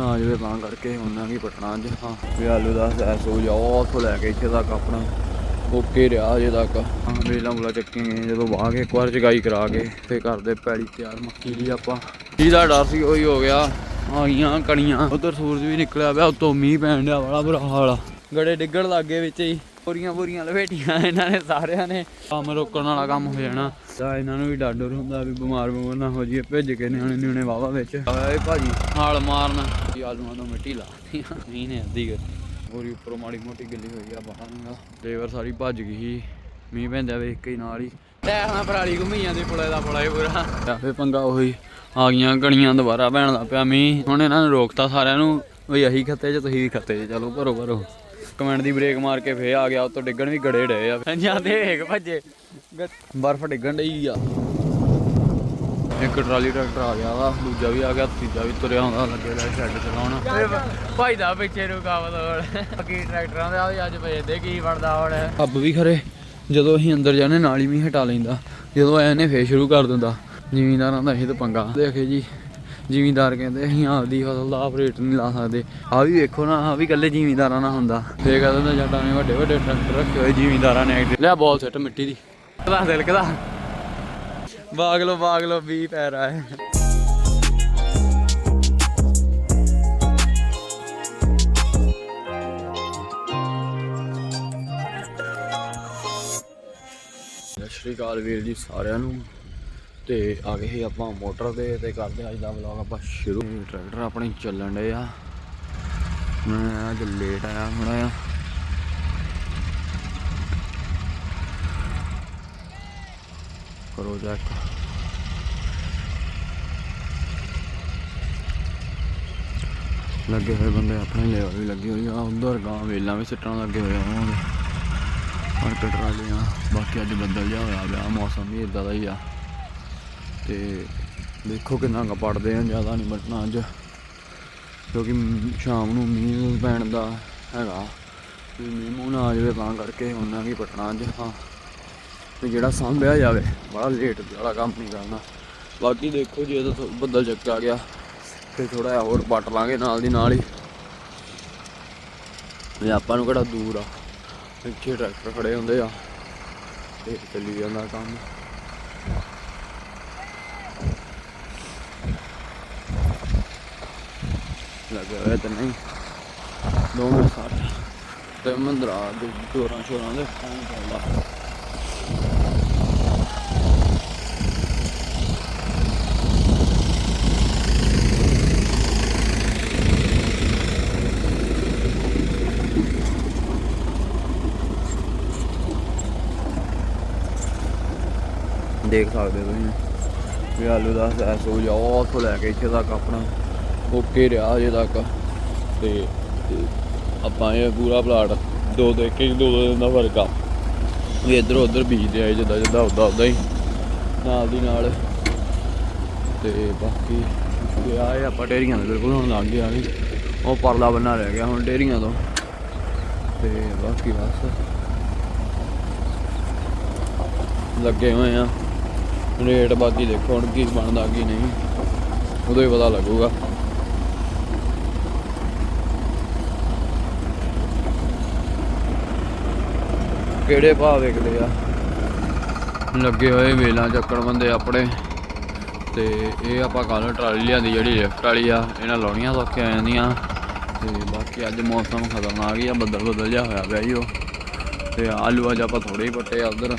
ਨਾ ਆ ਜਾਵੇ ਤਾਂ ਕਰਕੇ ਉਹਨਾਂ ਕੀ ਪਟਣਾ ਅੱਜ। ਹਾਂ, ਵੀ ਆਲੂ ਦਾ ਸੈਸ ਹੋ ਜਾ ਉੱਥੋਂ ਲੈ ਕੇ ਇੱਥੇ ਤੱਕ ਆਪਣਾ ਓਕੇ ਰਿਹਾ ਅਜੇ ਤੱਕ। ਹਾਂ, ਵੇਲਾਂ ਬੁਲਾ ਚੱਕੇ ਜਦੋਂ ਵਾਹ ਕੇ ਇੱਕ ਵਾਰ ਚਗਾਈ ਕਰਾ ਕੇ ਤੇ ਕਰਦੇ ਪੈੜੀ ਤਿਆਰ ਮੱਕੀ ਦੀ ਆਪਾਂ। ਜਿਹਦਾ ਡਰ ਸੀ, ਉਹੀ ਹੋ ਗਿਆ। ਆ ਗਈਆਂ ਕਣੀਆਂ। ਉਧਰ ਸੂਰਜ ਵੀ ਨਿਕਲਿਆ ਪਿਆ, ਉਤੋਂ ਮੀਂਹ ਪੈਣ ਡਿਆ ਵਾਲਾ, ਬੁਰਾ ਹਾਲ ਆ। ਗੜੇ ਡਿੱਗਣ ਲੱਗੇ ਵਿੱਚ ਹੀ। ਪੂਰੀਆਂ ਪੂਰੀਆਂ ਲਵੇਟੀਆਂ ਇਹਨਾਂ ਨੇ ਸਾਰਿਆਂ ਨੇ। ਕੰਮ ਰੋਕਣ ਵਾਲਾ ਕੰਮ ਹੋ ਜਾਣਾ। ਤਾਂ ਇਹਨਾਂ ਨੂੰ ਵੀ ਡਰ ਡਰ ਹੁੰਦਾ ਵੀ ਬਿਮਾਰ ਬਿਮਾਰ ਨਾ ਹੋ ਜਾਈਏ, ਭਿੱਜ ਕੇ ਨਿਆਣੇ ਨਿਆਣੇ ਵਾਵਾ ਵਿੱਚ। ਆਏ ਭਾਜੀ, ਹਾਲ ਮਾਰਨ। ਕੀ ਆਲੂਆਂ ਤੋਂ ਮਿੱਟੀ ਲਾਤੀ ਮੀਂਹ ਅੱਧੀ ਕਰ ਪੂਰੀ ਉੱਪਰੋਂ ਮਾੜੀ ਮੋਟੀ ਗਿੱਲੀ ਹੋਈ ਆ, ਬਾਹਰ ਨੂੰ ਲੇਬਰ ਸਾਰੀ ਭੱਜ ਗਈ ਸੀ। ਮੀਂਹ ਪੈਂਦਾ ਵੇਖ ਕੇ ਹੀ ਨਾਲ ਹੀ। ਟੈਹਾਂ ਪਰਾਲੀ ਘੁੰਮੀ ਜਾਂਦੀ ਪੁਲੇ ਦਾ ਪੁਲਾ ਹੀ ਪੂਰਾ। ਆਪੇ ਪੰਗਾ ਹੋਈ ਆ ਗਈਆਂ ਗਣੀਆਂ ਦੁਬਾਰਾ ਪੈਣ ਲੱਗ ਪਿਆ ਮੀਂਹ। ਹੁਣ ਇਹਨਾਂ ਨੂੰ ਰੋਕਤਾ ਸਾਰਿਆਂ ਨੂੰ, ਵੀ ਅਸੀਂ ਖੱਤੇ 'ਚ, ਤੁਸੀਂ ਵੀ ਖੱਤੇ 'ਚ, ਚਲੋ ਭਰੋ ਭਰੋ। ਕਮੈਂਟ ਦੀ ਬ੍ਰੇਕ ਮਾਰ ਕੇ ਫੇਰ ਆ ਗਿਆ ਉੱਤੋਂ ਡਿੱਗਣ ਵੀ ਗੜੇ ਡਏ ਆ। ਜਾਂਦੇ ਵੇਖ ਭੱਜੇ। ਬਰਫ਼ ਡਿੱਗਣ ਡਈ ਆ। ਇੱਕ ਟਰਾਲੀ ਟਰੈਕਟਰ ਆ ਗਿਆ ਵਾ ਦੂਜਾ ਵੀ ਆ ਗਿਆ ਤੀਜਾ ਵੀ ਤੁਰਿਆ ਹੁੰਦਾ ਲੱਗੇ ਦਾ ਸ਼ੈੱਡ ਚਲਾਉਣ ਭਾਈ ਦਾ ਪਿੱਛੇ ਰੁਕਾਵਟ ਹੋਣ ਬਾਕੀ ਟਰੈਕਟਰਾਂ ਦੇ ਆ ਵੀ ਅੱਜ ਵੇਚਦੇ ਕੀ ਬਣਦਾ ਹੁਣ। ਅੱਬ ਵੀ ਖਰੇ ਜਦੋਂ ਅਸੀਂ ਅੰਦਰ ਜਾਂਦੇ ਨਾਲ ਹੀ ਵੀ ਹਟਾ ਲੈਂਦਾ। ਜਦੋਂ ਨੇ ਫੇਰ ਸ਼ੁਰੂ ਕਰ ਦਿੰਦਾ। ਜ਼ਿਮੀਂਦਾਰਾਂ ਦਾ ਇਹ ਤਾਂ ਪੰਗਾ। ਦੇਖੇ ਜੀ। ਜ਼ਿਮੀਂਦਾਰ ਕਹਿੰਦੇ ਅਸੀਂ ਆਪਦੀ ਫਸਲ ਦਾ ਰੇਟ ਨਹੀਂ ਲਾ ਸਕਦੇ। ਆ ਵੀ ਵੇਖੋ ਨਾ ਆ ਵੀ ਇਕੱਲੇ ਜ਼ਿਮੀਂਦਾਰਾਂ ਨਾਲ ਹੁੰਦਾ। ਫੇਰ ਕਹਿੰਦੇ ਨੇ ਜੱਟਾਂ ਨੇ ਵੱਡੇ ਵੱਡੇ ਟਰੈਕਟਰ ਰੱਖੇ ਹੋਏ ਜ਼ਿਮੀਂਦਾਰਾਂ ਨੇ ਲਿਆ ਬਾਲ ਸੈੱਟ ਮਿੱਟੀ ਦੀ। ਕਦਾ ਦਿਲ ਕਦਾ ਬਾਗ ਲੋ ਬਾਗ ਲੋ ਵੀ ਪੈ ਰਹਾ ਸਤਿ ਸ਼੍ਰੀ ਅਕਾਲ ਵੀਰ ਜੀ ਸਾਰਿਆਂ ਨੂੰ। ਤੇ ਆ ਗਏ ਸੀ ਆਪਾਂ ਮੋਟਰ ਤੇ ਤੇ ਕਰਦੇ ਅੱਜ ਦਾ ਵਲੌਗ ਆਪਾਂ ਸ਼ੁਰੂ। ਟਰੈਕਟਰ ਆਪਣੇ ਚੱਲਣ ਡੇ ਆ। ਮੈਂ ਅੱਜ ਲੇਟ ਆਇਆ ਹੁਣ ਆ। ਕਰੋ ਚੈੱਕ ਲੱਗੇ ਹੋਏ ਬੰਦੇ ਆਪਣੇ ਲੇਬਰ ਵੀ ਲੱਗੀ ਹੋਈ ਆ। ਉਧਰ ਗਾਂ ਵੇਲਾਂ ਵੀ ਸਿੱਟਣ ਲੱਗੇ ਹੋਏ ਆ ਉਹਨਾਂ ਦੇ। ਮਾਰਕੀਟ ਬਾਕੀ ਅੱਜ ਬੱਦਲ ਜਿਹਾ ਹੋਇਆ ਪਿਆ, ਮੌਸਮ ਵੀ ਇਦਾਂ ਦਾ ਹੀ ਆ। ਤੇ ਦੇਖੋ ਕਿੰਨਾ ਕੁ ਪੜਦੇ ਆ, ਜ਼ਿਆਦਾ ਨਹੀਂ ਬਟਣਾ ਅੱਜ। ਕਿਉਂਕਿ ਸ਼ਾਮ ਨੂੰ ਮੀਂਹ ਪੈਣ ਦਾ ਹੈਗਾ। ਵੀ ਮੀਂਹ ਮੂੰਹ ਨਾ ਆ ਜਾਵੇ ਤਾਂ ਕਰਕੇ ਉਹਨਾਂ ਕੀ ਪਟਣਾ ਅੱਜ, ਹਾਂ। ਤੇ ਜਿਹੜਾ ਸਾਂਭਿਆ ਜਾਵੇ, ਬੜਾ ਲੇਟ ਵਾਲਾ ਕੰਮ ਨਹੀਂ ਕਰਨਾ। ਬਾਕੀ ਦੇਖੋ ਜੇ ਤਾਂ ਥੋ- ਬੱਦਲ ਚੱਕਾ ਗਿਆ, ਤੇ ਥੋੜਾ ਜਿਹਾ ਹੋਰ ਪੱਟ ਲਾਂਗੇ ਨਾਲ ਦੀ ਨਾਲ ਹੀ। ਤੇ ਆਪਾਂ ਨੂੰ ਕਿਹੜਾ ਦੂਰ ਆ। ਇੱਥੇ ਟਰੈਕਟਰ ਖੜੇ ਹੁੰਦੇ ਆ, ਤੇ ਚੱਲੀ ਜਾਂਦਾ ਕੰਮ। ਲੱਗਾ ਹੋਇਆ ਤਾਂ ਨਹੀਂ। ਦੋ ਮਿੰਟ ਸਾਥ ਤੇ ਮੰਦਰਾ ਦੇ ਜੋਰਾਂ ਸ਼ੋਰਾਂ ਦੇ ਕੰਮ ਚੱਲਦਾ ਦੇਖ ਸਕਦੇ ਤੁਸੀਂ। ਵੀ ਆਲੂ ਦਾ ਸੈਸ ਹੋ ਜਾ ਉੱਥੋਂ ਲੈ ਕੇ ਇੱਥੇ ਤੱਕ ਆਪਣਾ। ਓਕੇ ਰਿਹਾ ਅਜੇ ਤੱਕ। ਤੇ ਆਪਾਂ ਇਹ ਪੂਰਾ ਪਲਾਟ ਦੋ ਦੇ ਕੇ ਦੋ ਦੋ ਦਿਨ ਦਾ ਫ਼ਰਕ ਆ। ਵੀ ਇੱਧਰ ਉੱਧਰ ਬੀਜਦੇ ਆਏ ਜਿੱਦਾਂ ਜਿੱਦਾਂ ਉਦਾਂ ਉਦਾਂ ਹੀ, ਨਾਲ ਦੀ ਨਾਲ। ਤੇ ਬਾਕੀ ਇਹ ਆਏ ਆਪਾਂ ਡੇਰੀਆਂ ਦੇ ਬਿਲਕੁਲ ਹੁਣ ਲੱਗ ਗਿਆ ਵੀ ਉਹ ਪਰਲਾ ਬੰਨਾ ਰਹਿ ਗਿਆ ਹੁਣ ਡੇਰੀਆਂ ਤੋਂ। ਤੇ ਬਾਕੀ ਬਸ। ਲੱਗੇ ਹੋਏ ਆ। ਰੇਟ ਬਾਕੀ ਦੇਖੋ ਹੁਣ ਕੀ ਬਣਦਾ ਕੀ ਨਹੀਂ। ਉਦੋਂ ਹੀ ਪਤਾ ਲੱਗੂਗਾ। ਕਿਹੜੇ ਭਾਅ ਵਿਕਦੇ ਆ। ਲੱਗੇ ਹੋਏ ਵੇਲਾਂ ਚੱਕਣ ਬੰਦੇ ਆਪਣੇ। ਤੇ ਇਹ ਆਪਾਂ ਕੱਲ ਟਰਾਲੀ ਲਿਆਂਦੀ ਜਿਹੜੀ ਲਿਫਟ ਵਾਲੀ ਆ ਇਹਨਾਂ ਲਾਉਣੀਆਂ ਸੌਖੇ ਆ ਜਾਂਦੀਆਂ। ਤੇ ਬਾਕੀ ਅੱਜ ਮੌਸਮ ਖਤਰਨਾਕ ਹੀ ਆ ਬੱਦਲ ਬੱਦਲ ਜਿਹਾ ਹੋਇਆ ਪਿਆ ਜੀ ਉਹ। ਤੇ ਆਲੂ ਅੱਜ ਆਪਾਂ ਥੋੜੇ ਹੀ ਪੱਟੇ ਆ ਉਧਰ।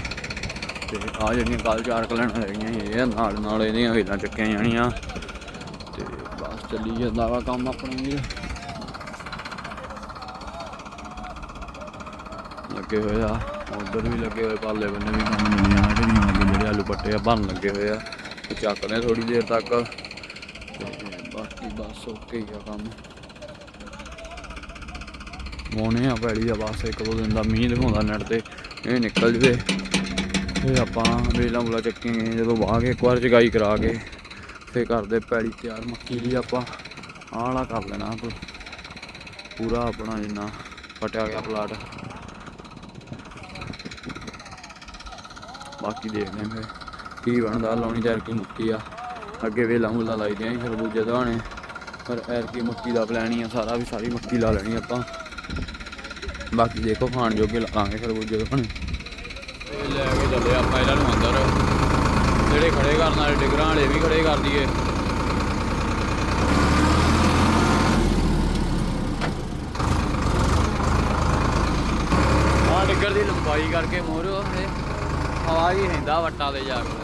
ਤੇ ਆ ਜਿਹੜੀਆਂ ਕੱਲ ਚਾਰ ਕਲਣ ਹੈਗੀਆਂ ਇਹ ਆ, ਨਾਲ ਨਾਲ ਇਹਦੀਆਂ ਵੇਲਾਂ ਚੱਕੀਆਂ ਜਾਣੀਆਂ। ਤੇ ਬਸ ਚੱਲੀ ਜਾਂਦਾ ਵਾ ਕੰਮ ਆਪਣਾ ਵੀ ਲੱਗੇ ਹੋਏ ਆ। ਉਧਰ ਵੀ ਲੱਗੇ ਹੋਏ, ਪਾਲੇ ਬੰਨੇ ਵੀ ਕੰਮ ਮਿਲ ਜਾਣਾ ਜਿਹੜੀਆਂ ਅੱਗੇ ਜਿਹੜੇ ਆਲੂ ਪੱਟੇ ਆ ਬਣ ਲੱਗੇ ਹੋਏ ਆ। ਤੇ ਚੱਕਦੇ ਥੋੜੀ ਦੇਰ ਤੱਕ। ਬਾਕੀ ਬਸ ਓਕੇ ਹੀ ਆ ਕੰਮ। ਮੋਨੇ ਆ ਪੈੜੀ ਦਾ ਬਸ, ਇੱਕ ਦੋ ਦਿਨ ਦਾ ਮੀਂਹ ਦਿਖਾਉਂਦਾ ਨੈਟ ਤੇ, ਇਹ ਨਿਕਲ ਜਵੇ। ਫਿਰ ਆਪਾਂ ਵੇਲਾਂ ਮੁਲਾ ਚੱਕਾਂਗੇ ਜਦੋਂ ਵਾਹ ਕੇ ਇੱਕ ਵਾਰ ਚਗਾਈ ਕਰਾ ਕੇ, ਫੇਰ ਕਰਦੇ ਪੈੜੀ ਤਿਆਰ ਮੱਕੀ ਦੀ ਆਪਾਂ। ਆਹ ਵਾਲਾ ਕਰ ਲੈਣਾ ਪੂਰਾ ਆਪਣਾ ਜਿੰਨਾ ਫਟਿਆ ਗਿਆ ਪਲਾਟ। ਬਾਕੀ ਦੇਖਦੇ ਹਾਂ ਫਿਰ ਕੀ ਬਣਦਾ, ਲਾਉਣੀ ਚਾਰ ਐਰਕੀ ਮੁੱਕੀ ਆ। ਅੱਗੇ ਵੇਲਾਂ ਬੁਲਾ ਲਾਈਦੀਆਂ ਸੀ ਖਰਬੂਜੇ ਦਵਾਣੇ ਪਰ ਐਰਕੀ ਮੱਕੀ ਦਾ ਪਲਾਨ ਹੀ ਆ, ਸਾਰਾ ਵੀ ਸਾਰੀ ਮੱਕੀ ਲਾ ਲੈਣੀ ਆਪਾਂ। ਬਾਕੀ ਦੇਖੋ ਖਾਣ ਜੋਗੇ ਲਾਵਾਂਗੇ ਖਰਬੂਜੇ ਤੋਂ ਹੁਣ ਲੈ ਕੇ ਚੱਲੇ ਆਪਾਂ ਇਹਨਾਂ ਨੂੰ ਅੰਦਰ। ਜਿਹੜੇ ਖੜੇ ਕਰਨ ਵਾਲੇ ਡਿਗਰਾਂ ਵਾਲੇ ਵੀ ਖੜੇ ਕਰ ਦਈਏ। ਆ ਡਿੱਗਰ ਦੀ ਲੰਬਾਈ ਕਰਕੇ ਮੋਰੋ। ਇਹ ਹਵਾ ਹੀ ਰਹਿੰਦਾ ਵੱਟਾਂ ਤੇ ਜਾ ਕੇ।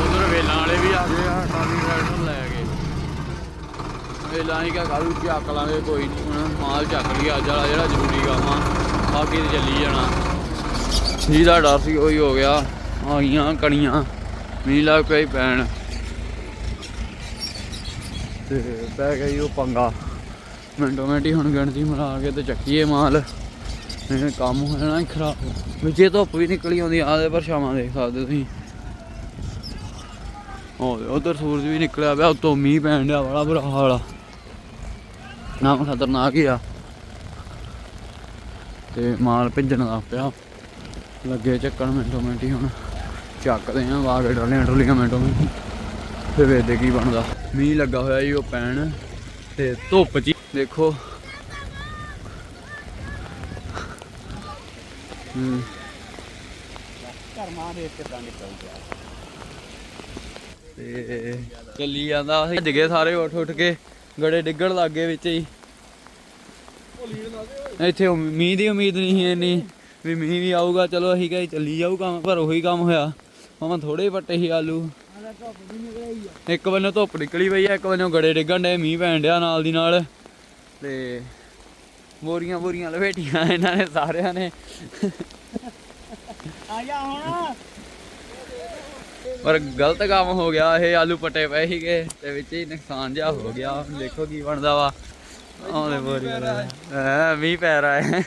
ਉਧਰ ਵੇਲਾਂ ਵਾਲੇ ਵੀ ਆ ਗਏ ਆ, ਟਰਾਲੀ ਰਾਈਡਰ ਲੈ ਗਏ। ਵੇਲਾਂ ਹੀ ਕਾ ਕਾਲੂ ਚੱਕ ਲਾਂਗੇ ਕੋਈ ਨਹੀਂ। ਹੁਣ ਮਾਲ ਚੱਕ ਲਿਆ ਅੱਜ ਵਾਲਾ ਜਿਹੜਾ ਜ਼ਰੂਰੀ ਕੰਮ ਆ। ਬਾਕੀ ਤੇ ਚੱਲੀ ਜਾਣਾ। ਸੀ ਦਾ ਡਰ ਸੀ, ਉਹੀ ਹੋ ਗਿਆ। ਆ ਗਈਆਂ ਕਣੀਆਂ, ਮੀਂਹ ਲੱਗ ਪਈ ਪੈਣ। ਤੇ ਪੈ ਗਈ ਉਹ ਪੰਗਾ। ਮਿੰਟੋ ਮਿੰਟੀ ਹੁਣ ਗਿਣਤੀ ਮਰਾ ਕੇ ਤੇ ਚੱਕੀਏ ਮਾਲ। ਇਹ ਕੰਮ ਹੋ ਜਾਣਾ ਹੀ ਖਰਾਬ। ਵਿੱਚੇ ਧੁੱਪ ਵੀ ਨਿਕਲੀ ਆਉਂਦੀ ਆਦੇ ਪਰ ਸ਼ਾਮਾਂ ਦੇਖ ਸਕਦੇ ਤੁਸੀਂ। ਉਹ ਉਧਰ ਸੂਰਜ ਵੀ ਨਿਕਲਿਆ ਪਿਆ, ਉਤੋਂ ਮੀਂਹ ਪੈਣ ਡਿਆ ਵਾਲਾ, ਬੁਰਾ ਹਾਲ ਆ। ਨਾਮ ਖਤਰਨਾਕ ਹੀ ਆ। ਤੇ ਮਾਲ ਭਿੱਜਣ ਦਾ ਪਿਆ। ਲੱਗੇ ਚੱਕਣ ਮਿੰਟੋ ਮਿੰਟੀ ਹੁਣ। ਚੱਕਦੇ ਆ ਵਾਗੇ ਡਾਲੀਆਂ ਡੋਲੀਆਂ ਮਿੰਟੋ ਮਿੰਟੀ। ਫਿਰ ਵੇਖਦੇ ਕੀ ਬਣਦਾ। ਮੀਂਹ ਲੱਗਾ ਹੋਇਆ ਜੀ ਉਹ ਪੈਣ। ਤੇ ਧੁੱਪ ਚ ਦੇਖੋ। ਹੂੰ। ਘਰਮਾਂ ਦੇ ਕਿਦਾਂ ਨਿਕਲ ਗਿਆ ਤੇ ਚੱਲੀ ਜਾਂਦਾ। ਭੱਜ ਗਏ ਸਾਰੇ ਉੱਠ ਉੱਠ ਕੇ। ਗੜੇ ਡਿੱਗਣ ਲੱਗ ਗਏ ਵਿੱਚ ਹੀ। ਇੱਥੇ ਮੀਂਹ ਦੀ ਉਮੀਦ ਨਹੀਂ ਸੀ ਇੰਨੀ ਵੀ ਮੀਂਹ ਵੀ ਆਊਗਾ ਚਲੋ ਅਸੀਂ ਕਹੀ ਚੱਲੀ ਜਾਊ ਕੰਮ ਪਰ ਉਹੀ ਕੰਮ ਹੋਇਆ। ਮਾਮਾ ਥੋੜੇ ਪੱਟੇ ਸੀ ਆਲੂ। ਇੱਕ ਬੰਨੇ ਧੁੱਪ ਨਿਕਲੀ ਪਈ ਆ ਇੱਕ ਬੰਨੇ ਗੜੇ ਡਿੱਗਣ ਡੇ ਮੀਂਹ ਪੈਣ ਡਿਆ ਨਾਲ ਦੀ ਨਾਲ। ਤੇ ਬੋਰੀਆਂ ਬੋਰੀਆਂ ਲਪੇਟੀਆਂ ਇਹਨਾਂ ਨੇ ਸਾਰਿਆਂ ਨੇ। ਆ ਜਾ ਹੁਣ। ਪਰ ਗਲਤ ਕੰਮ ਹੋ ਗਿਆ ਇਹ ਆਲੂ ਪੱਟੇ ਪਏ ਸੀਗੇ ਤੇ ਵਿੱਚ ਹੀ ਨੁਕਸਾਨ ਜਿਹਾ ਹੋ ਗਿਆ। ਦੇਖੋ ਕੀ ਬਣਦਾ ਵਾ। ਆਉਂਦੇ ਬੋਰੀ ਹਾਂ ਮੀਂਹ ਪੈ ਰਹਾ ਹੈ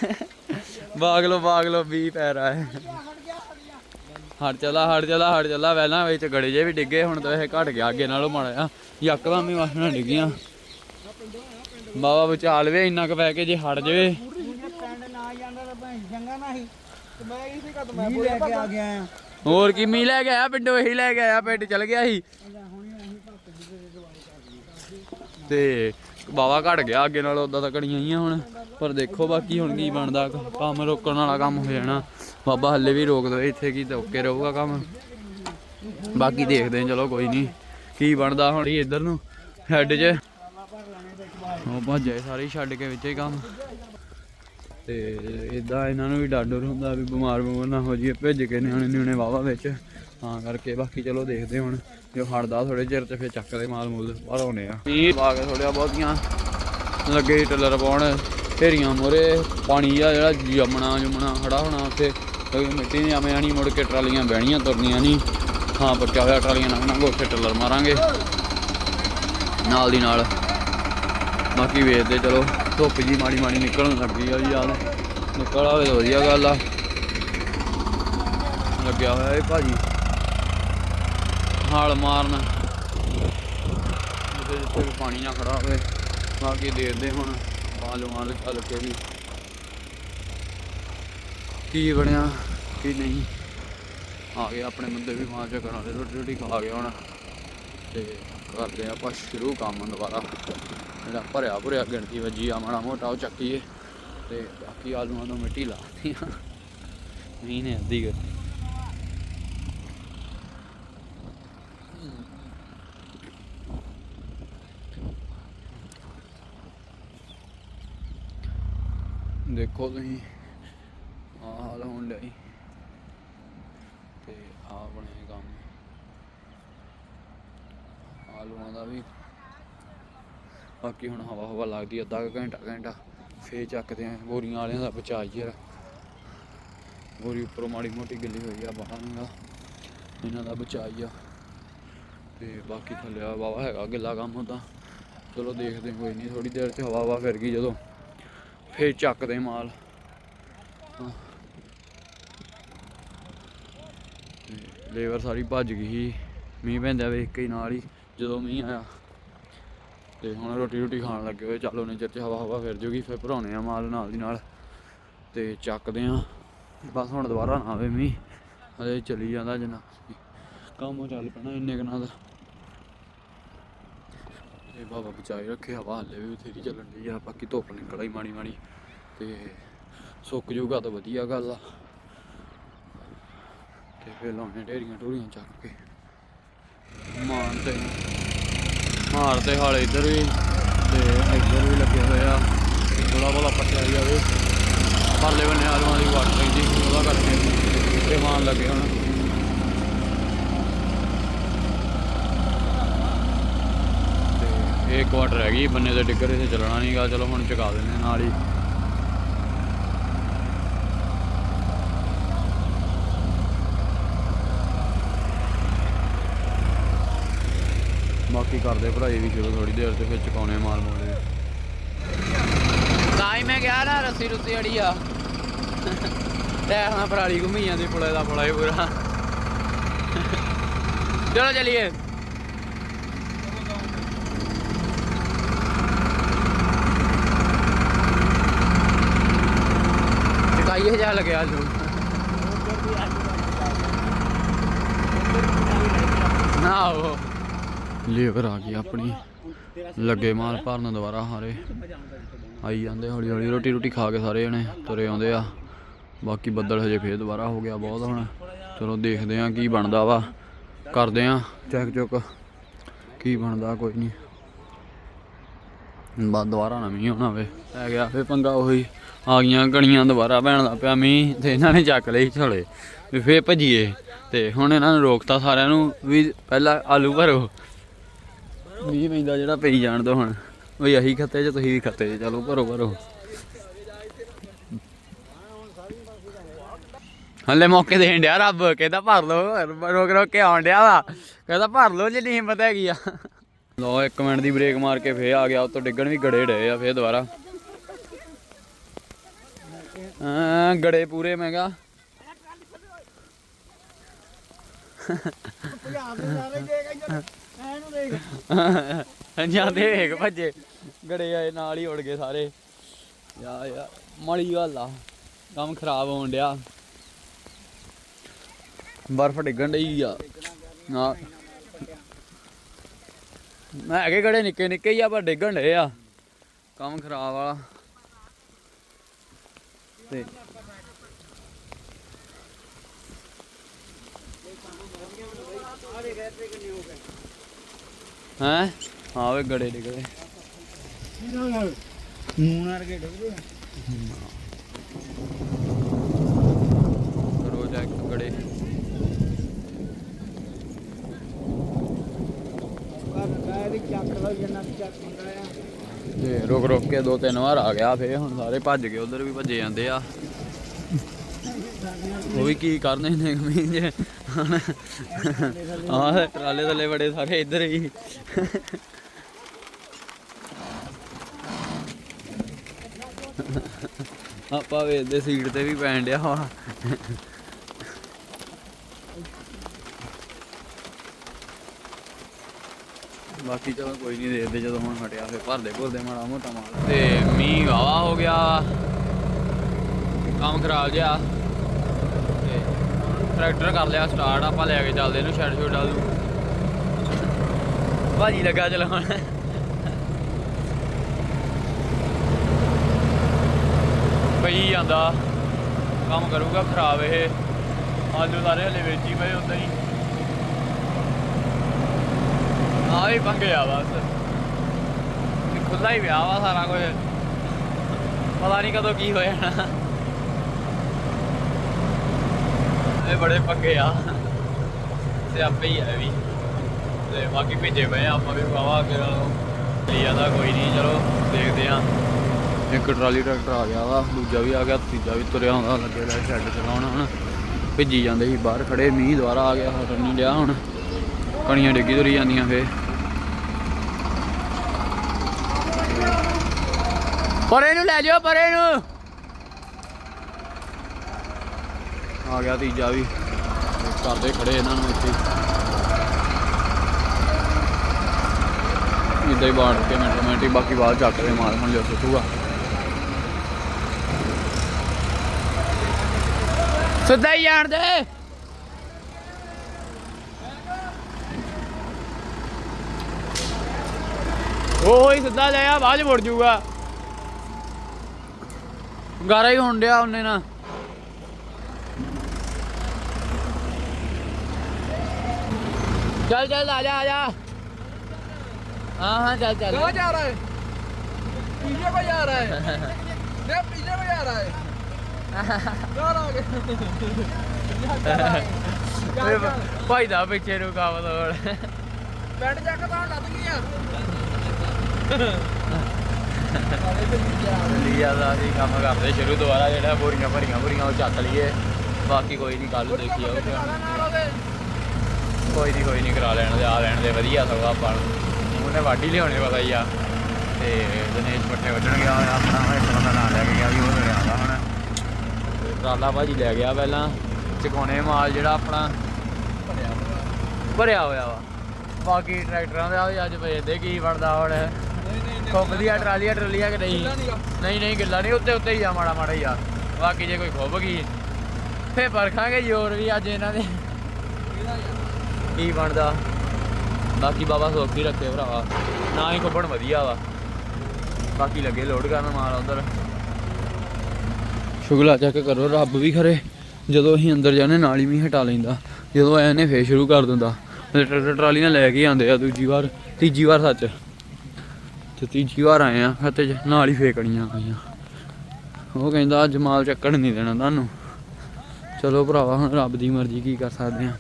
ਬਾਗ ਲੋ ਬਾਗ ਲੋ ਮੀਂਹ ਪੈ ਰਹਾ ਹੈ ਹਟ ਚਲਾ ਹਟ ਚਲਾ ਹਟ ਚਲਾ। ਪਹਿਲਾਂ ਵਿੱਚ ਗੜੇ ਜੇ ਵੀ ਡਿੱਗੇ ਹੁਣ ਤਾਂ ਇਹ ਘਟ ਗਿਆ ਅੱਗੇ ਨਾਲੋਂ ਮਾੜਾ ਯਕਦਮ ਹੀ ਵਾਸਣਾ ਡਿੱਗੀਆਂ। ਬਾਬਾ ਬਚਾ ਲਵੇ ਇੰਨਾ ਕੁ ਪੈ ਕੇ ਜੇ ਹਟ ਜਾਵੇ। ਮੈਂ ਮੈਂ ਗਿਆ ਹੋਰ ਕੀ ਮੀਂਹ ਲੈ ਕੇ ਆਇਆ ਪਿੰਡੋਂ ਇਹੀ ਲੈ ਕੇ ਆਇਆ ਪਿੰਡ ਚਲ ਗਿਆ ਸੀ। ਤੇ ਬਾਵਾ ਘਟ ਗਿਆ, ਅੱਗੇ ਨਾਲ ਉਦਾਂ ਤਾਂ ਕੜੀਆਂ ਹੀ ਆ ਹੁਣ। ਪਰ ਦੇਖੋ ਬਾਕੀ ਹੁਣ ਕੀ ਬਣਦਾ, ਕੰਮ ਰੋਕਣ ਵਾਲਾ ਕੰਮ ਹੋ ਜਾਣਾ। ਬਾਬਾ ਹੱਲੇ ਵੀ ਰੋਕ ਦੋ, ਇੱਥੇ ਕੀ ਤਾਂ ਓਕੇ ਰਹੂਗਾ ਕੰਮ। ਬਾਕੀ ਦੇਖਦੇ ਹਾਂ, ਚਲੋ ਕੋਈ ਨਹੀਂ ਕੀ ਬਣਦਾ ਹੁਣ ਇੱਧਰ ਨੂੰ ਹੈੱਡ 'ਚ। ਉਹ ਭੱਜੇ ਸਾਰੇ ਛੱਡ ਕੇ ਵਿੱਚ ਹੀ ਕੰਮ। ਤੇ ਇਦਾਂ ਇਹਨਾਂ ਨੂੰ ਵੀ ਡਰ ਡਰ ਹੁੰਦਾ ਵੀ ਬਿਮਾਰ ਬਿਮਾਰ ਨਾ ਹੋ ਜਾਈਏ, ਭਿੱਜ ਕੇ ਨਿਆਣੇ ਨਿਆਣੇ ਵਾਵਾ ਵਿੱਚ। ਤਾਂ ਕਰਕੇ ਬਾਕੀ ਚਲੋ ਦੇਖਦੇ ਹੁਣ। ਜੋ ਹਟਦਾ ਥੋੜੇ ਚਿਰ ਤੇ ਫਿਰ ਚੱਕਦੇ ਮਾਲ ਮੂਲ ਬਾਹਰ ਆਉਣੇ ਆ। ਮੀਂਹ ਪਾ ਕੇ ਥੋੜਿਆ ਬਹੁਤੀਆਂ ਲੱਗੇ ਟੱਲਰ ਪਾਉਣ। ਢੇਰੀਆਂ ਮੋਰੇ ਪਾਣੀ ਆ ਜਿਹੜਾ ਜਮਣਾ ਜਮਣਾ ਖੜਾ ਹੋਣਾ ਉੱਥੇ। ਕਿਉਂਕਿ ਮਿੱਟੀ ਨਹੀਂ ਆਵੇਂ ਆਣੀ ਮੁੜ ਕੇ ਟਰਾਲੀਆਂ ਬਹਿਣੀਆਂ ਤੁਰਨੀਆਂ ਨਹੀਂ। ਹਾਂ ਪੱਕਿਆ ਹੋਇਆ ਟਰਾਲੀਆਂ ਲੰਘਣਾ ਉੱਥੇ ਟੱਲਰ ਮਾਰਾਂਗੇ। ਨਾਲ ਦੀ ਨਾਲ। ਬਾਕੀ ਵੇਖਦੇ ਚਲੋ ਧੁੱਪ ਜੀ ਮਾੜੀ ਮਾੜੀ ਨਿਕਲਣ ਲੱਗੀ ਆ ਜੀ ਯਾਰ ਨਿਕਲ ਆਵੇ ਵਧੀਆ ਗੱਲ ਆ। ਲੱਗਿਆ ਹੋਇਆ ਇਹ ਭਾਜੀ। ਹਾਲ ਮਾਰਨ। ਜਿੱਥੇ ਜਿੱਥੇ ਵੀ ਪਾਣੀ ਨਾ ਖੜਾ ਹੋਵੇ, ਬਾਕੀ ਦੇਖਦੇ ਹੁਣ ਆਲੂ ਆਲ ਚੱਲ ਕੇ ਵੀ ਕੀ ਬਣਿਆ, ਕੀ ਨਹੀਂ। ਆ ਗਏ ਆਪਣੇ ਮੁੰਡੇ ਵੀ ਮਾਂ ਚ ਕਰਾਂ ਰੋਟੀ ਰੋਟੀ ਖਾ ਗਏ ਹੁਣ। ਤੇ ਕਰਦੇ ਆ ਆਪਾਂ ਸ਼ੁਰੂ ਕੰਮ ਦੁਬਾਰਾ। ਜਿਹੜਾ ਭਰਿਆ ਭਰਿਆ ਗਿਣਤੀ ਵੱਜੀ ਆ, ਮਾੜਾ ਮੋਟਾ ਉਹ ਚੱਕੀਏ। ਤੇ ਬਾਕੀ ਆਲੂਆਂ ਨੂੰ ਮਿੱਟੀ ਲਾਤੀ ਆ। ਮੀਂਹ ਅੱਧੀ ਕਰ ਦੇਖੋ ਤੁਸੀਂ। ਆ ਹਾਲ ਹੋਣ ਡਿਆ ਈ ਤੇ ਆ ਬਣਿਆ ਕੰਮ ਆਲੂਆਂ ਦਾ ਵੀ। ਬਾਕੀ ਹੁਣ ਹਵਾ ਹਵਾ ਲੱਗਦੀ ਅੱਧਾ ਕੁ ਘੰਟਾ ਘੰਟਾ। ਫੇਰ ਚੱਕਦੇ ਆ, ਬੋਰੀਆਂ ਵਾਲਿਆਂ ਦਾ ਬਚਾਅ ਯਾਰ ਬੋਰੀ ਉੱਪਰੋਂ ਮਾੜੀ ਮੋਟੀ ਗਿੱਲੀ ਹੋਈ ਆ ਬਾਹਰ ਨੂੰ ਇਹਨਾਂ ਦਾ ਬਚਾਈ ਆ। ਤੇ ਬਾਕੀ ਥੱਲੇ ਆ ਵਾਵਾ ਹੈਗਾ ਗਿੱਲਾ ਕੰਮ ਹੁੰਦਾ ਚਲੋ ਦੇਖਦੇ ਕੋਈ ਨਹੀਂ ਥੋੜੀ ਦੇਰ ਚ ਹਵਾ ਹਵਾ ਫਿਰ ਗਈ ਜਦੋਂ। ਫੇਰ ਚੱਕਦੇ ਮਾਲ। ਲੇਬਰ ਸਾਰੀ ਭੱਜ ਗਈ ਸੀ। ਮੀਂਹ ਪੈਂਦਾ ਵੇਖ ਕੇ ਹੀ ਨਾਲ ਹੀ ਜਦੋਂ ਮੀਂਹ ਆਇਆ। ਤੇ ਹੁਣ ਰੋਟੀ ਰੋਟੀ ਖਾਣ ਲੱਗੇ ਹੋਏ। ਚੱਲ ਉਹਨੇ ਚਿਰ ਚ ਹਵਾ ਹਵਾ ਫਿਰ ਜੂਗੀ, ਫਿਰ ਭਰਾਉਣੇ ਆ ਮਾਲ ਨਾਲ ਦੀ ਨਾਲ। ਤੇ ਚੱਕਦੇ ਆ। ਬਸ ਹੁਣ ਦੁਬਾਰਾ ਨਾ ਆਵੇ ਮੀਂਹ। ਹਲੇ ਚਲੀ ਜਾਂਦਾ ਜਿੰਨਾ ਕੰਮ ਚੱਲ ਪੈਣਾ ਇੰਨੇ ਕੁ ਨਾਲ। ਦਾ ਤੇ ਬਾਬਾ ਬਚਾਈ ਰੱਖੇ, ਹਵਾ ਹਲੇ ਵੀ ਬਥੇਰੀ ਚੱਲਣ ਦੀ ਆ, ਬਾਕੀ ਧੁੱਪ ਨਿਕਲ ਆਈ ਮਾਣੀ ਮਾੜੀ ਤੇ ਸੁੱਕ ਜੂਗਾ ਤਾਂ ਵਧੀਆ ਗੱਲ ਆ। ਤੇ ਫਿਰ ਲਾਉਣੇ ਢੇਰੀਆਂ ਢੂਰੀਆਂ ਚੱਕ ਕੇ। ਮਾਰ ਤੇ ਮਾਰ ਤੇ ਹਾਲੇ ਇੱਧਰ ਵੀ, ਤੇ ਇੱਧਰ ਵੀ ਲੱਗੇ ਹੋਏ ਆ। ਥੋੜਾ ਬਹੁਤਾ ਪੱਟਿਆ ਜਾਵੇ। ਪਰਲੇ ਬੰਨੇ ਆਲੂਆਂ ਦੀ ਵਾਟ ਪੈਂਦੀ, ਉਹਦਾ ਕਰਕੇ ਤੇ ਮਾਨ ਲੱਗੇ ਹੁਣ। ਤੇ ਇਹ ਕੁਆਟਰ ਹੈਗੀ, ਬੰਨੇ ਤੇ ਡਿੱਗਰ ਇੱਥੇ ਚੱਲਣਾ ਨਹੀਂਗਾ ਚਲੋ ਹੁਣ ਚੁਕਾ ਦਿੰਦੇ ਨਾਲ ਹੀ। ਬਾਕੀ ਕਰਦੇ ਭਰਾਈ ਵੀ ਸ਼ੁਰੂ ਥੋੜੀ ਦੇਰ ਤੇ ਫਿਰ ਚੁਕਾਉਣੇ ਮਾਲ ਮੋੜੇ ਤਾਂ ਹੀ ਮੈਂ ਕਿਹਾ ਨਾ, ਰੱਸੀ ਰੁੱਸੀ ਅੜੀ ਆ। ਟਾਇਰ ਨਾਲ ਪਰਾਲੀ ਘੁੰਮੀ ਜਾਂਦੀ, ਪੁਲੇ ਦਾ ਪੁਲਾ ਹੀ ਪੂਰਾ। ਚਲੋ ਚਲੀਏ। ਚਕਾਈਏ ਲੱਗਿਆ ਅੱਜ? ਨਾ ਉਹ ਲੇਬਰ ਆ ਗਈ ਆਪਣੀ। ਲੱਗੇ ਮਾਲ ਭਰਨ ਦੁਬਾਰਾ ਹਾਰੇ। ਆਈ ਜਾਂਦੇ ਹੌਲੀ ਹੌਲੀ ਰੋਟੀ ਰੋਟੀ ਖਾ ਕੇ ਸਾਰੇ ਜਣੇ ਤੁਰੇ ਆਉਂਦੇ ਆ। ਬਾਕੀ ਬੱਦਲ ਹਜੇ ਫੇਰ ਦੁਬਾਰਾ ਹੋ ਗਿਆ ਬਹੁਤ ਹੁਣ। ਚਲੋ ਦੇਖਦੇ ਆ ਕੀ ਬਣਦਾ ਵਾ। ਕਰਦੇ ਆ ਚੈੱਕ ਚੁੱਕ। ਕੀ ਬਣਦਾ ਕੋਈ ਨਹੀਂ ਬਾਅਦ ਦੁਬਾਰਾ ਨਾ ਮੀਂਹ ਹੋਣਾ ਵੇ। ਪੈ ਗਿਆ ਫੇ ਪੰਗਾ ਉਹੀ। ਆ ਗਈਆਂ ਗਣੀਆਂ ਦੁਬਾਰਾ ਪੈਣ ਦਾ ਪਿਆ ਮੀਂਹ ਤੇ ਇਹਨਾਂ ਨੇ ਚੱਕ ਲਈ ਝੋਲੇ ਵੀ ਫੇਰ ਭੱਜੀਏ ਤੇ ਹੁਣ ਇਹਨਾਂ ਨੂੰ ਰੋਕਤਾ ਸਾਰਿਆਂ ਨੂੰ ਵੀ ਪਹਿਲਾਂ ਆਲੂ ਭਰੋ। ਮੀਂਹ ਪੈਂਦਾ ਜਿਹੜਾ ਪਈ ਜਾਣ ਦੋ ਹੁਣ। ਵੀ ਅਹੀ ਖੱਤੇ ਚ, ਤੁਸੀਂ ਵੀ ਖੱਤੇ ਚ। ਚਲੋ ਭਰੋ ਭਰੋ। ਹਲੇ ਮੌਕੇ ਦੇਣ ਡਿਆ ਰੱਬ, ਕਹਿੰਦਾ ਭਰ ਲਓ, ਰੋਕ ਰੋਕ ਕੇ ਆਉਣ ਡਿਆ ਵਾ। ਕਹਿੰਦਾ ਭਰ ਲੋ ਜਿੰਨੀ ਹਿੰਮਤ ਹੈਗੀ ਆ। ਲੋ ਇੱਕ ਮਿੰਟ ਦੀ ਬ੍ਰੇਕ ਮਾਰ ਕੇ ਫੇਰ ਆ ਗਿਆ ਉੱਤੋਂ ਡਿੱਗਣ ਵੀ ਗੜੇ ਡਏ ਆ, ਫੇਰ ਦੁਬਾਰਾ। ਹਾਂ, ਗੜੇ ਪੂਰੇ ਮੈਂ ਕਿਹਾ। ਪੰਜਾਬ ਦੇ ਸਾਰੇ ਦੇਖ ਇੱਧਰ ਐਨੂੰ ਦੇਖ ਜਾਂਦੇ ਵੇਖ ਭੱਜੇ। ਗੜੇ ਆਏ, ਨਾਲ ਹੀ ਉੜ ਗਏ ਸਾਰੇ। ਯਾ ਯਾ, ਮਾੜੀ ਗੱਲ ਆ। ਕੰਮ ਖਰਾਬ ਹੋਣ ਡਿਆ। ਬਰਫ਼ ਡਿੱਗਣ ਡਈ ਆ। ਨਾ ਮੈਂ ਹੈਗੇ ਗੜੇ ਨਿੱਕੇ ਨਿੱਕੇ ਹੀ ਆ, ਪਰ ਡਿੱਗਣ ਡੇ ਆ। ਕੰਮ ਖਰਾਬ ਵਾਲਾ। ਤੇ ਹੈਂ ਹਾਂ ਵੇ ਗੜੇ ਡਿੱਗਦੇ ਮੂੰਹ ਕੇ ਡੁੱਬਦੇ ਕਰੋ ਚੈੱਕ ਗੜੇ ਕਰ ਬੈ ਵੀ ਚੱਕ ਲਓ ਜਿੰਨਾ ਚੱਕ ਹੁੰਦਾ ਆ ਤੇ ਰੁਕ ਰੁਕ ਕੇ ਦੋ ਤਿੰਨ ਵਾਰ ਆ ਗਿਆ ਫੇਰ ਹੁਣ ਸਾਰੇ ਭੱਜ ਗਏ, ਉਧਰ ਵੀ ਭੱਜੇ ਜਾਂਦੇ ਆ। ਉਹ ਵੀ ਕੀ ਕਰਨੇ ਨੇ ਕਮੀਨ ਜੇ ਆਹ ਟਰਾਲੇ ਥੱਲੇ ਬੜੇ ਸਾਰੇ ਇੱਧਰ ਹੀ। ਆਪਾਂ ਵੇਖਦੇ ਸੀਟ ਤੇ ਵੀ ਪੈਣ ਡਿਆ ਵਾ। ਬਾਕੀ ਚਲੋ ਕੋਈ ਨਹੀਂ ਦੇਖਦੇ ਜਦੋਂ ਹੁਣ ਹਟਿਆ ਫੇ ਭਰਦੇ ਭੁਰਦੇ ਮਾੜਾ ਮੋਟਾ ਮਾਲ। ਤੇ ਮੀਂਹ ਵਾਵਾ ਹੋ ਗਿਆ। ਕੰਮ ਖਰਾਬ ਜਿਹਾ। ਤੇ ਟਰੈਕਟਰ ਕਰ ਲਿਆ ਸਟਾਰਟ, ਆਪਾਂ ਲੈ ਕੇ ਚੱਲਦੇ ਇਹਨੂੰ ਛੱਡ ਛੋੜ ਡਾਲ ਦੂ ਭਾਜੀ ਲੱਗਾ ਚਲਾਉਣ। ਪਈ ਜਾਂਦਾ। ਕੰਮ ਕਰੂਗਾ ਖਰਾਬ ਇਹ। ਆਲੂ ਸਾਰੇ ਹਲੇ ਵੇਚੀ ਪਏ ਉਦਾਂ ਹੀ। ਆ ਵੀ ਪੰਗੇ ਆ ਬਸ ਖੁੱਲਾ ਹੀ ਵਿਆਹ ਵਾ ਸਾਰਾ ਕੁਝ। ਪਤਾ ਨਹੀਂ ਕਦੋਂ ਕੀ ਹੋਇਆ। ਜਾਣਾ ਇਹ ਬੜੇ ਪੰਗੇ ਆ। ਤੇ ਆਪੇ ਹੀ ਆ ਵੀ। ਤੇ ਬਾਕੀ ਭੇਜੇ ਪਏ ਆਪਾਂ ਵੀ ਵਾਵਾ ਅੱਗੇ ਨਾਲੋਂ। ਲਿਆ ਦਾ ਕੋਈ ਨਹੀਂ, ਚਲੋ ਦੇਖਦੇ ਆ। ਇੱਕ ਟਰਾਲੀ ਟਰੈਕਟਰ ਆ ਗਿਆ ਵਾ, ਦੂਜਾ ਵੀ ਆ ਗਿਆ, ਤੀਜਾ ਵੀ ਤੁਰਿਆ ਆਉਂਦਾ ਲੱਗੇ ਲੈ ਸ਼ੈੱਡ ਚਲਾਉਣ ਹੁਣ। ਭਿੱਜੀ ਜਾਂਦੇ ਸੀ ਬਾਹਰ ਖੜੇ ਮੀਂਹ ਦੁਬਾਰਾ ਆ ਗਿਆ, ਹਟਣ ਨਹੀਂ ਲਿਆ ਹੁਣ। ਕਣੀਆਂ ਡਿੱਗੀ ਤੁਰੀ ਜਾਂਦੀਆਂ ਫੇ ਪਰੇ ਨੂੰ ਲੈ ਜਾਓ ਪਰੇ ਨੂੰ ਆ ਗਿਆ ਤੀਜਾ ਵੀ ਕਰਦੇ ਖੜੇ ਇਹਨਾਂ ਨੂੰ ਇੱਥੇ ਇਦਾਂ ਹੀ ਬਾੜ ਕੇ ਮਿੰਟ ਮਿੰਟ ਹੀ ਬਾਕੀ ਬਾਅਦ ਚੱਕ ਦੇ ਮਾਲ ਹੁਣ ਜੋ ਸੁੱਟੂਗਾ ਸਿੱਧਾ ਹੀ ਜਾਣ ਦੇ ਉਹ ਹੀ ਸਿੱਧਾ ਲੈ ਆ ਬਾਅਦ ਚ ਮੁੜ ਜਾਊਗਾ ਗਾਰਾ ਹੀ ਹੋਣ ਡਿਆ ਉਹਨੇ ਨਾ ਚੱਲ ਚੱਲ ਆ ਜਾ ਆ ਜਾ ਹਾਂ ਹਾਂ ਚੱਲ ਚੱਲ कहाँ जा रहा है पीछे को जा रहा है नहीं पीछे को जा रहा है कहाँ आ गया ਓਏ ਭਾਈ ਦਾ ਪਿੱਛੇ ਨੂੰ ਕੰਮ ਤੋੜ बैठ जा के तो लग गया ਲਿਆ ਦਾ ਅਸੀਂ ਕੰਮ ਕਰਦੇ ਸ਼ੁਰੂ ਦੁਬਾਰਾ ਜਿਹੜਾ ਬੋਰੀਆਂ ਭਰੀਆਂ ਭਰੀਆਂ, ਉਹ ਚੱਕ ਲਈਏ। ਬਾਕੀ ਕੋਈ ਨਹੀਂ ਕੱਲ ਦੇਖੀ ਜਾਊਗੀ ਕੋਈ ਨਹੀਂ ਕੋਈ ਨਹੀਂ ਕਰਾ ਲੈਣ ਦੇ, ਆ ਲੈਣ ਦੇ, ਵਧੀਆ ਸਗੋਂ ਆਪਾਂ ਨੂੰ। ਉਹਨੇ ਵਾਢੀ ਲਿਆਉਣੇ ਪਤਾ ਹੀ ਆ। ਤੇ ਦਿਨੇਸ਼ ਪੱਠੇ ਵੱਢਣ ਗਿਆ, ਆਪਣਾ ਇੱਕ ਬੰਦਾ ਨਾਲ ਲੈ ਕੇ ਗਿਆ ਵੀ ਉਹ ਲੈ ਆਉਂਦਾ ਹੁਣ ਟਰਾਲਾ ਭਾਜੀ ਲੈ ਗਿਆ ਪਹਿਲਾਂ। ਚਕਾਉਣੇ ਮਾਲ ਜਿਹੜਾ ਆਪਣਾ। ਭਰਿਆ ਹੋਇਆ ਵਾ। ਬਾਕੀ ਟਰੈਕਟਰਾਂ ਦਾ ਅੱਜ ਵੇਚਦੇ ਕੀ ਬਣਦਾ ਹੁਣ। ਖੁੱਬ ਦੀਆਂ ਟਰਾਲੀਆਂ ਟਰਾਲੀਆਂ ਕਿ ਨਹੀਂ? ਨਹੀਂ ਨਹੀਂ ਗਿੱਲਾ ਨਹੀਂ ਉੱਤੇ ਉੱਤੇ ਹੀ ਆ ਮਾੜਾ ਮਾੜਾ ਹੀ ਆ। ਬਾਕੀ ਜੇ ਕੋਈ ਖੁੱਬ ਗਈ ਫੇ ਪਰਖਾਂਗੇ ਜ਼ੋਰ ਵੀ ਅੱਜ ਇਹਨਾਂ ਦੇ। ਕੀ ਬਣਦਾ? ਬਾਕੀ ਬਾਬਾ ਸੋਖੀ ਰੱਖੇ ਭਰਾਵਾ। ਨਾ ਹੀ ਖੁੱਬਣ ਵਧੀਆ ਵਾ। ਬਾਕੀ ਲੱਗੇ ਲੋਡ ਕਰਨ ਮਾਲ ਉਧਰ। ਸ਼ੁਗਲਾ ਚੈੱਕ ਕਰੋ ਰੱਬ ਵੀ ਖਰੇ। ਜਦੋਂ ਅਸੀਂ ਅੰਦਰ ਜਾਂਦੇ ਨਾਲ ਹੀ ਵੀ ਹਟਾ ਲੈਂਦਾ। ਜਦੋਂ ਐ ਨੇ ਫੇਰ ਸ਼ੁਰੂ ਕਰ ਦਿੰਦਾ। ਟਰੈਕਟਰ ਟਰਾਲੀਆਂ ਲੈ ਕੇ ਆਉਂਦੇ ਆ ਦੂਜੀ ਵਾਰ। ਤੀਜੀ ਵਾਰ ਸੱਚ। ਤੇ ਤੀਜੀ ਵਾਰ ਆਏ ਆ ਫਿਰ ਤੇ ਨਾਲ ਹੀ ਫੇਕਣੀਆਂ ਗਈਆਂ ਉਹ ਕਹਿੰਦਾ, ਅੱਜ ਮਾਲ ਚੱਕਣ ਨਹੀਂ ਦੇਣਾ ਤੁਹਾਨੂੰ। ਚਲੋ ਭਰਾਵਾ ਹੁਣ ਰੱਬ ਦੀ ਮਰਜ਼ੀ, ਕੀ ਕਰ ਸਕਦੇ ਆ।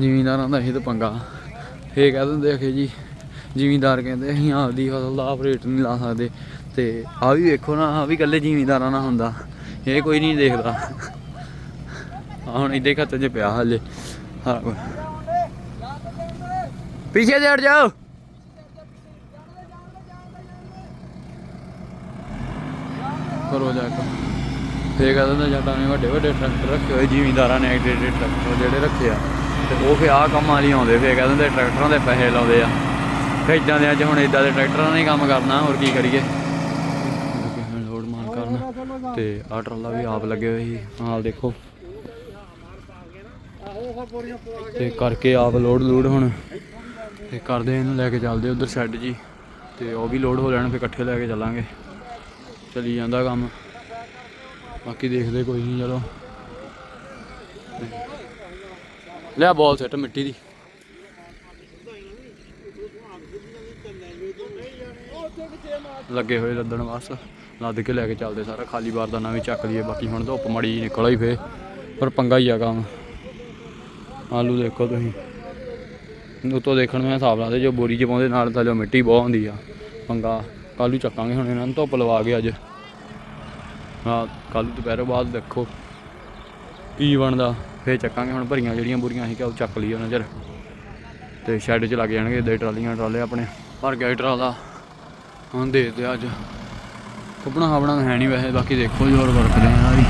ਜ਼ਿਮੀਂਦਾਰਾਂ ਦਾ ਇਹ ਤਾਂ ਪੰਗਾ। ਇਹ ਕਹਿ ਦਿੰਦੇ ਆਖੇ ਜੀ, ਜ਼ਿਮੀਂਦਾਰ ਕਹਿੰਦੇ, ਅਸੀਂ ਆਪਦੀ ਫਸਲ ਦਾ ਰੇਟ ਨਹੀਂ ਲਾ ਸਕਦੇ। ਤੇ ਆ ਵੀ ਵੇਖੋ ਨਾ ਆ ਵੀ ਇਕੱਲੇ ਜ਼ਿਮੀਂਦਾਰਾਂ ਨਾਲ ਹੁੰਦਾ। ਇਹ ਕੋਈ ਨਹੀਂ ਦੇਖਦਾ। ਹੁਣ ਇੱਦੇ ਖੱਤੇ 'ਚ ਪਿਆ ਹਲੇ ਹਾਂ ਪਿੱਛੇ ਦੇ ਜਾਓ। ਕਰੋ ਜਾ ਕੇ। ਫੇਰ ਕਹਿੰਦੇ ਜੱਟਾਂ ਨੇ ਵੱਡੇ ਵੱਡੇ ਟਰੈਕਟਰ ਰੱਖੇ ਹੋਏ, ਜ਼ਿਮੀਂਦਾਰਾਂ ਨੇ ਐਡੇ ਐਡੇ ਟਰੈਕਟਰ ਜਿਹੜੇ ਰੱਖੇ ਆ। ਤੇ ਉਹ ਫੇ ਆਹ ਕੰਮਾਂ ਲਈ ਆਉਂਦੇ, ਫੇਰ ਕਹਿੰਦੇ ਨੇ ਟਰੈਕਟਰਾਂ ਦੇ ਪੈਸੇ ਲਾਉਂਦੇ ਆ। ਫੇ ਇਦਾਂ ਦੇ ਅੱਜ ਹੁਣ ਇਦਾਂ ਦੇ ਟਰੈਕਟਰਾਂ ਨੇ ਹੀ ਕੰਮ ਕਰਨਾ, ਹੋਰ ਕੀ ਕਰੀਏ। ਲੋਡ ਮਾਰ ਕਰਨਾ। ਤੇ ਆਹ ਟਰਾਲਾ ਵੀ ਆਪ ਲੱਗੇ ਹੋਏ ਸੀ। ਹਾਲ ਦੇਖੋ। ਤੇ ਕਰਕੇ ਆਪ ਲੋਡ ਲੋਡ ਹੁਣ। ਤੇ ਕਰਦੇ ਇਹਨੂੰ ਲੈ ਕੇ ਚੱਲਦੇ ਉਧਰ ਸ਼ੈੱਡ ਜੀ। ਤੇ ਉਹ ਵੀ ਲੋਡ ਹੋ ਲੈਣ ਫੇ ਇਕੱਠੇ ਲੈ ਕੇ ਚੱਲਾਂਗੇ। ਚਲੀ ਜਾਂਦਾ ਕੰਮ। ਬਾਕੀ ਦੇਖਦੇ ਕੋਈ ਨਹੀਂ, ਚਲੋ। ਲਿਆ ਬਾਲ ਸੈੱਟ ਮਿੱਟੀ ਦੀ। ਲੱਗੇ ਹੋਏ ਲੱਦਣ ਬਸ ਲੱਦ ਕੇ ਲੈ ਕੇ ਚੱਲਦੇ ਸਾਰਾ, ਖਾਲੀ ਬਾਰਦਾਨਾ ਵੀ ਚੱਕ ਲਈਏ, ਬਾਕੀ ਹੁਣ ਧੁੱਪ ਮੜੀ ਜਿਹੀ ਨਿਕਲ ਆਈ ਫੇ ਪਰ ਪੰਗਾ ਹੀ ਆ ਕੰਮ। ਆਲੂ ਦੇਖੋ ਤੁਸੀਂ। ਉਤੋਂ ਦੇਖਣ ਨੂੰ ਹਿਸਾਬ ਲਾਦੇ ਜੋ ਬੋਰੀ 'ਚ ਪਾਉਂਦੇ, ਨਾਲ ਤਾਂ ਜੋ ਮਿੱਟੀ ਬਹੁਤ ਹੁੰਦੀ ਆ। ਪੰਗਾ। ਕੱਲ੍ਹ ਚੱਕਾਂਗੇ ਹੁਣ ਇਹਨਾਂ ਨੂੰ, ਧੁੱਪ ਲਵਾ ਕੇ ਅੱਜ। ਹਾਂ ਕੱਲ ਦੁਪਹਿਰੋਂ ਬਾਅਦ ਦੇਖੋ। e ਕੀ ਬਣਦਾ ਫੇਰ ਚੱਕਾਂਗੇ ਹੁਣ, ਭਰੀਆਂ ਜਿਹੜੀਆਂ ਬੁਰੀਆਂ ਸੀ ਕਿ ਉਹ ਚੱਕ ਲਈਏ ਉਹਨਾਂ ਚਿਰ। ਤੇ ਸ਼ੈੱਡ 'ਚ ਲੱਗ ਜਾਣਗੇ ਇਦਾਂ ਹੀ ਟਰਾਲੀਆਂ, ਟਰਾਲੇ ਆਪਣੇ। ਭਰ ਗਿਆ ਟਰਾਲਾ। ਹਾਂ ਦੇ ਦੇ ਅੱਜ। ਕੁਪਣਾ ਹਾਵਣਾ ਹੈ ਨਹੀਂ ਵੈਸੇ, ਬਾਕੀ ਦੇਖੋ ਜੋਰ ਵਰਤਦੇ ਆ ਵੀ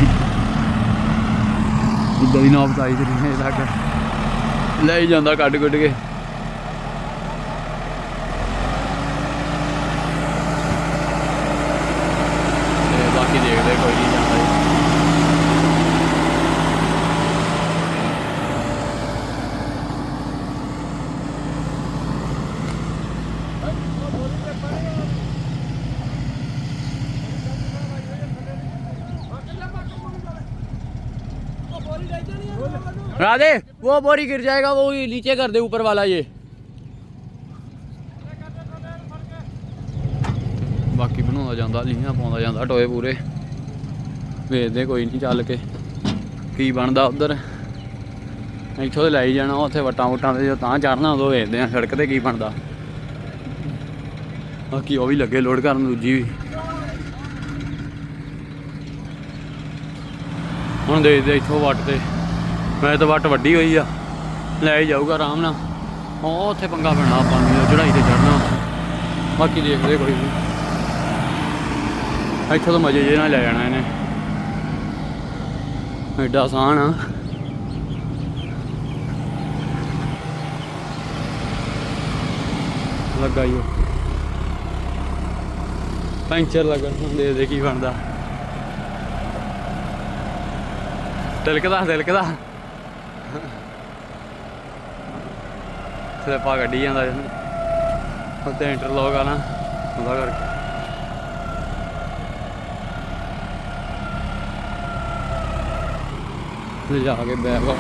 ਇਦਾਂ ਦੀ ਨਾਪ ਤਾਈ ਤੇ ਨਹੀਂ ਤੱਕ ਲੈ ਜਾਂਦਾ ਕੱਢ ਕੱਢ ਕੇ ਤੇ ਬਾਕੀ ਦੇਖਦੇ ਕੋਈ ਨਹੀਂ ਜਾਂਦਾ ਜੀ राधे वो बोरी गिर जाएगा वो ही नीचे कर दे ऊपर वाला ये ਬਾਕੀ ਬਣਾਉਂਦਾ ਜਾਂਦਾ ਲੀਹਾਂ ਪਾਉਂਦਾ ਜਾਂਦਾ ਟੋਏ ਪੂਰੇ ਵੇਚਦੇ ਕੋਈ ਨਹੀਂ ਚੱਲ ਕੇ ਕੀ ਬਣਦਾ ਉਧਰ ਇੱਥੋਂ ਤੇ ਲੈ ਹੀ ਜਾਣਾ ਉੱਥੇ ਵਟਾਂ ਵਟਾਂ ਤੇ ਜੋ ਤਾਂ ਚੜਨਾ ਉਦੋਂ ਵੇਚਦੇ ਆ ਸੜਕ ਤੇ ਕੀ ਬਣਦਾ ਬਾਕੀ ਉਹ ਵੀ ਲੱਗੇ ਲੋਡ ਕਰਨ ਦੂਜੀ ਵੀ ਹੁਣ ਦੇਖਦੇ ਇੱਥੋਂ ਵੱਟ ਤੇ ਮੈਂ ਤਾਂ ਵੱਟ ਵੱਡੀ ਹੋਈ ਆ। ਲੈ ਹੀ ਜਾਊਗਾ ਆਰਾਮ ਨਾਲ। ਉਹ ਉੱਥੇ ਪੰਗਾ ਪੈਣਾ ਆਪਾਂ ਨੂੰ ਚੜਾਈ ਤੇ ਚੜਨਾ ਬਾਕੀ ਦੇਖਦੇ ਕੋਈ ਨਹੀਂ ਇੱਥੋਂ ਤਾਂ ਮਜ਼ੇ ਜੇ ਨਾਲ ਲੈ ਜਾਣਾ ਇਹਨੇ। ਐਡਾ ਆਸਾਨ ਆ। ਲੱਗਾ ਹੀ ਉਹ। ਪੈਂਚਰ ਲੱਗਣ ਨੂੰ ਦੇ ਦੇ ਕੀ ਬਣਦਾ। ਤਿਲਕਦਾ ਤਿਲਕਦਾ। ਸਲਿੱਪਾ ਗੱਡੀ ਜਾਂਦਾ ਇਹਨੂੰ ਉੱਤੇ ਇੰਟਰਲੌਕ ਆ ਨਾ, ਉਹਦਾ ਕਰਕੇ। ਤੇ ਜਾ ਕੇ ਬੈਗ ਆ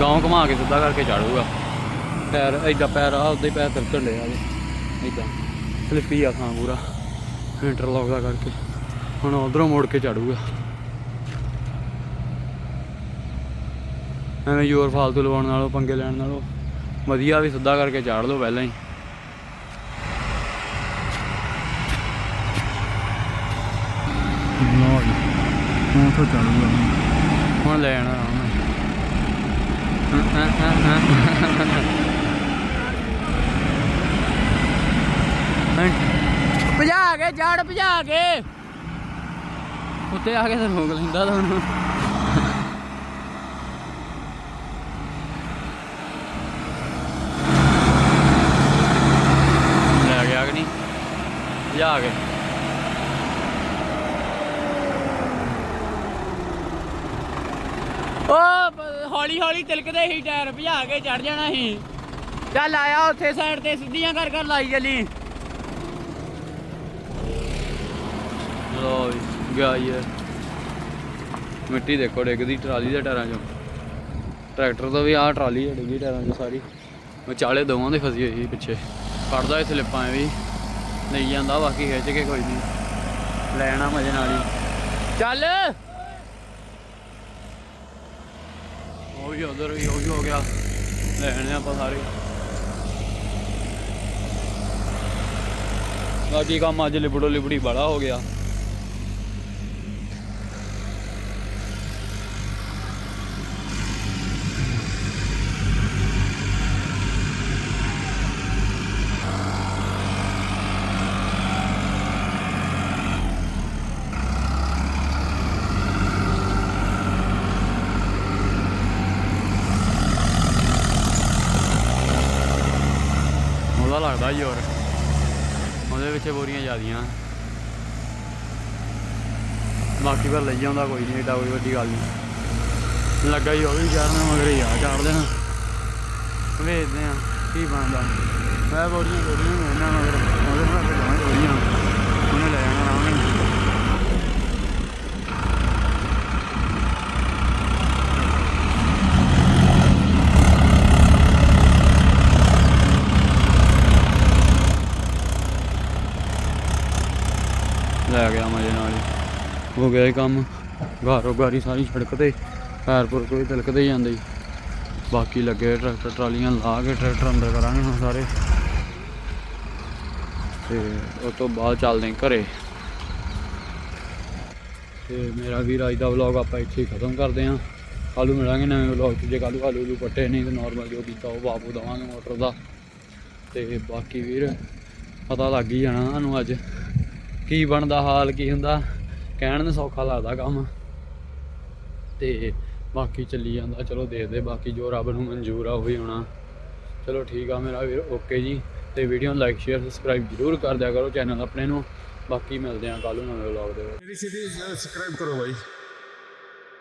ਗਾਉਂ ਘੁਮਾ ਕੇ ਸਿੱਧਾ ਕਰਕੇ ਚਾੜੂਗਾ ਪੈਰ ਐਡਾ ਪੈਰ ਆ, ਉਹਦੇ ਪੈਰ ਤਿਲਕਣ ਡਿਆ ਜੇ ਐਡਾ ਸਲਿੱਪੀ ਆ ਥਾਂ ਪੂਰਾ। ਇੰਟਰਲੌਕ ਦਾ ਕਰਕੇ। ਹੁਣ ਉਧਰੋਂ ਮੋੜ ਕੇ ਚਾੜੂਗਾ ਐਵੇਂ ਜ਼ੋਰ ਫਾਲਤੂ ਲਵਾਉਣ ਨਾਲੋਂ ਪੰਗੇ ਲੈਣ ਨਾਲੋਂ ਵਧੀਆ ਵੀ ਸਿੱਧਾ ਕਰਕੇ ਚਾੜ ਲਓ ਪਹਿਲਾਂ ਹੀ। ਲੋ ਜੀ ਹੁਣ ਤੋਂ ਚੱਲੂਗਾ ਹੁਣ। ਲੈ ਆਣਾ ਭਜਾ ਕੇ ਜੜ ਭਜਾ ਕੇ। ਉੱਤੇ ਆ ਕੇ ਤਾਂ ਰੋਕ ਲੈਂਦਾ ਤੁਹਾਨੂੰ ਲੈ ਗਿਆ ਕਿ ਨਹੀਂ ਭਜਾ ਕੇ। ਉਹ ਹੌਲੀ ਹੌਲੀ ਤਿਲਕਦੇ ਹੀ ਟਾਇਰ, ਭਜਾ ਕੇ ਚੜ ਜਾਣਾ ਸੀ। ਚੱਲ ਆਇਆ ਉੱਥੇ ਸਾਈਡ ਤੇ, ਸਿੱਧੀਆਂ ਕਰ ਕਰ ਲਾਈ ਚੱਲੀ। ਲੋ ਗਿਆ ਇਹ। ਮਿੱਟੀ ਦੇਖੋ, ਡਿੱਗਦੀ ਟਰਾਲੀ ਦੇ ਟਾਇਰਾਂ 'ਚੋਂ। ਟਰੈਕਟਰ ਤੋਂ ਵੀ ਆਹ ਟਰਾਲੀ ਹੈ, ਡਿੱਗੀ ਟਾਇਰਾਂ 'ਚ ਸਾਰੀ। ਵਿਚਾਲੇ ਦੋਵਾਂ ਦੇ ਫਸੀ ਹੋਈ ਸੀ ਪਿੱਛੇ। ਕੱਢਦਾ ਇਹ ਸਲਿੱਪਾਂ ਵੀ ਲਈ ਜਾਂਦਾ, ਬਾਕੀ ਖਿੱਚ ਕੇ ਕੋਈ ਨਹੀਂ। ਲੈਣਾ ਮਜੇ ਨਾਲ ਹੀ। ਚੱਲ! ਉਹ ਵੀ ਉਧਰ ਵੀ ਉਹ ਵੀ ਹੋ ਗਿਆ। ਲੈਣੇ ਆਪਾਂ ਸਾਰੇ। ਬਾਕੀ ਕੰਮ ਅੱਜ ਲਿਬੜੋ ਲਿਬੜੀ ਬੜਾ ਹੋ ਗਿਆ। ਉਹਦਾ ਲੱਗਦਾ ਜ਼ੋਰ ਉਹਦੇ ਵਿੱਚ ਬੋਰੀਆਂ ਜ਼ਿਆਦੀਆਂ। ਬਾਕੀ ਪਰ ਲਈ ਜਾਂਦਾ ਕੋਈ ਨਹੀਂ, ਏਡਾ ਕੋਈ ਵੱਡੀ ਗੱਲ ਨਹੀਂ। ਲੱਗਾ ਹੀ ਉਹ ਵੀ ਚਾੜਨਾ ਮਗਰ ਹੀ ਆ ਚਾੜ ਦੇਣਾ ਵੇਚਦੇ ਆ, ਕੀ ਬਣਦਾ। ਮੈਂ ਬੋਰੀਆਂ ਬੋਰੀਆਂ ਇਹਨਾਂ ਮਗਰ। ਉਹਦੇ ਨਾਲ ਬੋਰੀਆਂ। ਉਹਨੇ ਲੈ ਜਾਣਾ ਆਰਾਮ ਲੈ ਗਿਆ ਮਜੇ ਨਾਲ ਹੀ ਹੋ ਗਿਆ ਇਹ ਕੰਮ। ਘਾਰੋ ਘਾਰੀ ਸਾਰੀ ਸੜਕ ਤੇ ਪੈਰ ਪੁਰ ਕੋਈ ਤਿਲਕਦੇ ਹੀ ਜਾਂਦੇ ਬਾਕੀ ਲੱਗੇ ਟਰੈਕਟਰ, ਟਰਾਲੀਆਂ ਲਾ ਕੇ ਟਰੈਕਟਰ ਅੰਦਰ ਕਰਾਂਗੇ ਹੁਣ ਸਾਰੇ। ਤੇ ਉਸ ਤੋਂ ਬਾਅਦ ਚੱਲਦੇ ਹਾਂ ਘਰੇ। ਤੇ ਮੇਰਾ ਵੀਰ ਅੱਜ ਦਾ ਵਲੌਗ ਆਪਾਂ ਇੱਥੇ ਹੀ ਖਤਮ ਕਰਦੇ ਹਾਂ। ਕੱਲ੍ਹ ਮਿਲਾਂਗੇ ਨਵੇਂ ਵਲੌਗ 'ਚ ਜੇ ਕੱਲ੍ਹ ਆਲੂ ਆਲੂ ਪੱਟੇ ਨਹੀਂ ਤੇ ਨਾਰਮਲ ਜੋ ਕੀਤਾ ਉਹ ਬਾਪੂ ਦਵਾਂਗੇ ਮੋਟਰ ਦਾ। ਤੇ ਬਾਕੀ ਵੀਰ, ਪਤਾ ਲੱਗ ਹੀ ਜਾਣਾ ਸਾਨੂੰ ਅੱਜ। ਕੀ ਬਣਦਾ ਹਾਲ, ਕੀ ਹੁੰਦਾ? ਕਹਿਣ ਨੂੰ ਸੌਖਾ ਲੱਗਦਾ ਕੰਮ। ਤੇ ਬਾਕੀ ਚੱਲੀ ਜਾਂਦਾ। ਚਲੋ ਦੇਖਦੇ, ਬਾਕੀ ਜੋ ਰੱਬ ਨੂੰ ਮਨਜ਼ੂਰ ਆ ਉਹੀ ਹੋਣਾ। ਚਲੋ ਠੀਕ ਆ ਮੇਰਾ ਵੀਰ, ਓਕੇ ਜੀ। ਤੇ ਵੀਡੀਓ ਨੂੰ ਲਾਈਕ ਸ਼ੇਅਰ ਸਬਸਕ੍ਰਾਈਬ ਜ਼ਰੂਰ ਕਰ ਦਿਆ ਕਰੋ ਚੈਨਲ ਆਪਣੇ ਨੂੰ। ਬਾਕੀ ਮਿਲਦੇ ਆ ਕੱਲ ਨੂੰ ਨਵੇਂ ਵਲੌਗ ਦੇ ਵਿੱਚ। ਮੇਰੀ ਸਿਟੀ ਸਬਸਕ੍ਰਾਈਬ ਕਰੋ ਭਾਈ